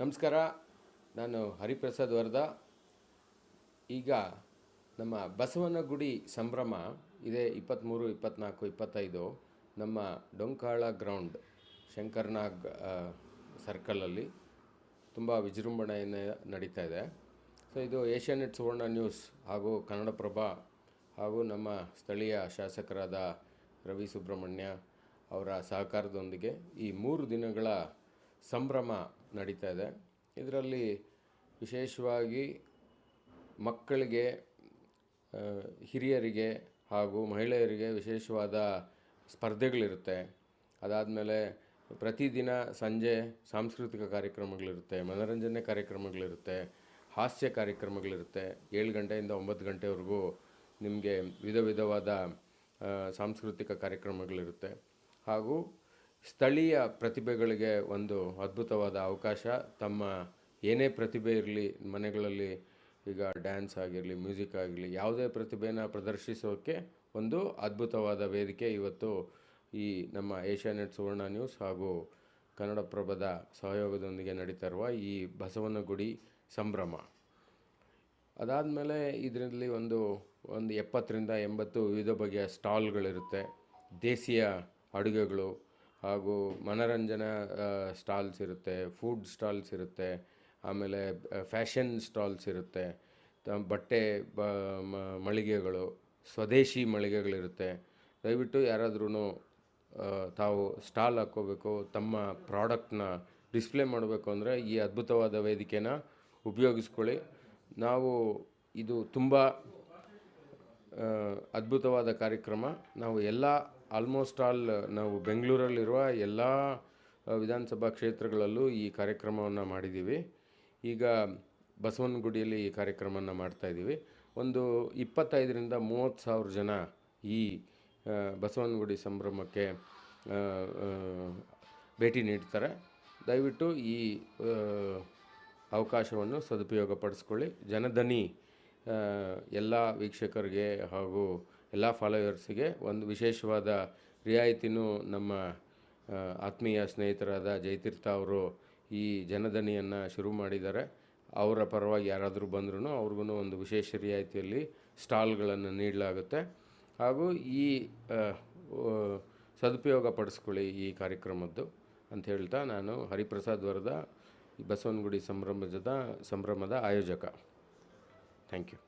ನಮಸ್ಕಾರ. ನಾನು ಹರಿಪ್ರಸಾದ್ ವರ್ಧಾ. ಈಗ ನಮ್ಮ ಬಸವನಗುಡಿ ಸಂಭ್ರಮ ಇದೇ ಇಪ್ಪತ್ತ್ಮೂರು ಇಪ್ಪತ್ತ್ನಾಲ್ಕು ಇಪ್ಪತ್ತೈದು. ನಮ್ಮ ಡೊಂಕಾಳ ಗ್ರೌಂಡ್, ಶಂಕರ್ನಾಗ್ ಸರ್ಕಲಲ್ಲಿ ತುಂಬ ವಿಜೃಂಭಣೆಯಿಂದ ನಡೀತಾ ಇದೆ. ಸೊ, ಇದು ಏಷ್ಯಾನೆಟ್ ಸುವರ್ಣ ನ್ಯೂಸ್ ಹಾಗೂ ಕನ್ನಡಪ್ರಭ ಹಾಗೂ ನಮ್ಮ ಸ್ಥಳೀಯ ಶಾಸಕರಾದ ರವಿ ಸುಬ್ರಹ್ಮಣ್ಯ ಅವರ ಸಹಕಾರದೊಂದಿಗೆ ಈ ಮೂರು ದಿನಗಳ ಸಂಭ್ರಮ ನಡೀತಾ ಇದೆ. ಇದರಲ್ಲಿ ವಿಶೇಷವಾಗಿ ಮಕ್ಕಳಿಗೆ ಹಿರಿಯರಿಗೆ ಹಾಗೂ ಮಹಿಳೆಯರಿಗೆ ವಿಶೇಷವಾದ ಸ್ಪರ್ಧೆಗಳಿರುತ್ತೆ. ಅದಾದಮೇಲೆ ಪ್ರತಿದಿನ ಸಂಜೆ ಸಾಂಸ್ಕೃತಿಕ ಕಾರ್ಯಕ್ರಮಗಳಿರುತ್ತೆ, ಮನೋರಂಜನೆ ಕಾರ್ಯಕ್ರಮಗಳಿರುತ್ತೆ, ಹಾಸ್ಯ ಕಾರ್ಯಕ್ರಮಗಳಿರುತ್ತೆ. ಏಳು ಗಂಟೆಯಿಂದ ಒಂಬತ್ತು ಗಂಟೆವರೆಗೂ ನಿಮಗೆ ವಿಧ ವಿಧವಾದ ಸಾಂಸ್ಕೃತಿಕ ಕಾರ್ಯಕ್ರಮಗಳಿರುತ್ತೆ. ಹಾಗೂ ಸ್ಥಳೀಯ ಪ್ರತಿಭೆಗಳಿಗೆ ಒಂದು ಅದ್ಭುತವಾದ ಅವಕಾಶ. ತಮ್ಮ ಏನೇ ಪ್ರತಿಭೆ ಇರಲಿ, ಮನೆಗಳಲ್ಲಿ ಈಗ ಡ್ಯಾನ್ಸ್ ಆಗಿರಲಿ, ಮ್ಯೂಸಿಕ್ ಆಗಿರಲಿ, ಯಾವುದೇ ಪ್ರತಿಭೆನ ಪ್ರದರ್ಶಿಸೋಕ್ಕೆ ಒಂದು ಅದ್ಭುತವಾದ ವೇದಿಕೆ ಇವತ್ತು ಈ ನಮ್ಮ ಏಷ್ಯಾನೆಟ್ ಸುವರ್ಣ ನ್ಯೂಸ್ ಹಾಗೂ ಕನ್ನಡಪ್ರಭದ ಸಹಯೋಗದೊಂದಿಗೆ ನಡೀತಾ ಇರುವ ಈ ಬಸವನಗುಡಿ ಸಂಭ್ರಮ. ಅದಾದಮೇಲೆ ಇದರಲ್ಲಿ ಒಂದು ಒಂದು ಎಪ್ಪತ್ತರಿಂದ ಎಂಬತ್ತು ವಿವಿಧ ಬಗೆಯ ಸ್ಟಾಲ್ಗಳಿರುತ್ತೆ. ದೇಸಿಯ ಅಡುಗೆಗಳು ಹಾಗೂ ಮನೋರಂಜನಾ ಸ್ಟಾಲ್ಸ್ ಇರುತ್ತೆ ಫುಡ್ ಸ್ಟಾಲ್ಸ್ ಇರುತ್ತೆ, ಆಮೇಲೆ ಫ್ಯಾಷನ್ ಸ್ಟಾಲ್ಸ್ ಇರುತ್ತೆ ಬಟ್ಟೆ, ಬ ಮಳಿಗೆಗಳು, ಸ್ವದೇಶಿ ಮಳಿಗೆಗಳಿರುತ್ತೆ. ದಯವಿಟ್ಟು ಯಾರಾದ್ರೂ ತಾವು ಸ್ಟಾಲ್ ಹಾಕ್ಕೋಬೇಕು, ತಮ್ಮ ಪ್ರಾಡಕ್ಟ್ನ ಡಿಸ್ಪ್ಲೇ ಮಾಡಬೇಕು ಅಂದರೆ ಈ ಅದ್ಭುತವಾದ ವೇದಿಕೆನ ಉಪಯೋಗಿಸ್ಕೊಳ್ಳಿ. ನಾವು ಇದು ತುಂಬ ಅದ್ಭುತವಾದ ಕಾರ್ಯಕ್ರಮ. ನಾವು ಎಲ್ಲ ಆಲ್ಮೋಸ್ಟ್ ಆಲ್ ನಾವು ಬೆಂಗಳೂರಲ್ಲಿರುವ ಎಲ್ಲ ವಿಧಾನಸಭಾ ಕ್ಷೇತ್ರಗಳಲ್ಲೂ ಈ ಕಾರ್ಯಕ್ರಮವನ್ನು ಮಾಡಿದ್ದೀವಿ ಈಗ ಬಸವನಗುಡಿಯಲ್ಲಿ ಈ ಕಾರ್ಯಕ್ರಮವನ್ನು ಮಾಡ್ತಾಯಿದ್ದೀವಿ ಒಂದು ಇಪ್ಪತ್ತೈದರಿಂದ ಮೂವತ್ತು ಸಾವಿರ ಜನ ಈ ಬಸವನಗುಡಿ ಸಂಭ್ರಮಕ್ಕೆ ಭೇಟಿ ನೀಡ್ತಾರೆ. ದಯವಿಟ್ಟು ಈ ಅವಕಾಶವನ್ನು ಸದುಪಯೋಗ ಪಡಿಸ್ಕೊಳ್ಳಿ ಜನಧನಿ ಎಲ್ಲ ವೀಕ್ಷಕರಿಗೆ ಹಾಗೂ ಎಲ್ಲ ಫಾಲೋವರ್ಸಿಗೆ ಒಂದು ವಿಶೇಷವಾದ ರಿಯಾಯಿತಿನೂ ನಮ್ಮ ಆತ್ಮೀಯ ಸ್ನೇಹಿತರಾದ ಜಯತೀರ್ಥ ಅವರು ಈ ಜನಧನಿಯನ್ನು ಶುರು ಮಾಡಿದ್ದಾರೆ. ಅವರ ಪರವಾಗಿ ಯಾರಾದರೂ ಬಂದ್ರೂ ಅವ್ರಿಗೂ ಒಂದು ವಿಶೇಷ ರಿಯಾಯಿತಿಯಲ್ಲಿ ಸ್ಟಾಲ್ಗಳನ್ನು ನೀಡಲಾಗುತ್ತೆ. ಹಾಗೂ ಈ ಸದುಪಯೋಗ ಪಡಿಸ್ಕೊಳ್ಳಿ ಈ ಕಾರ್ಯಕ್ರಮದ್ದು ಅಂತ ಹೇಳ್ತಾ ನಾನು ಹರಿಪ್ರಸಾದ್ ವರದ, ಬಸವನಗುಡಿ ಸಂಭ್ರಮದ ಸಂಭ್ರಮದ ಆಯೋಜಕ. Thank you.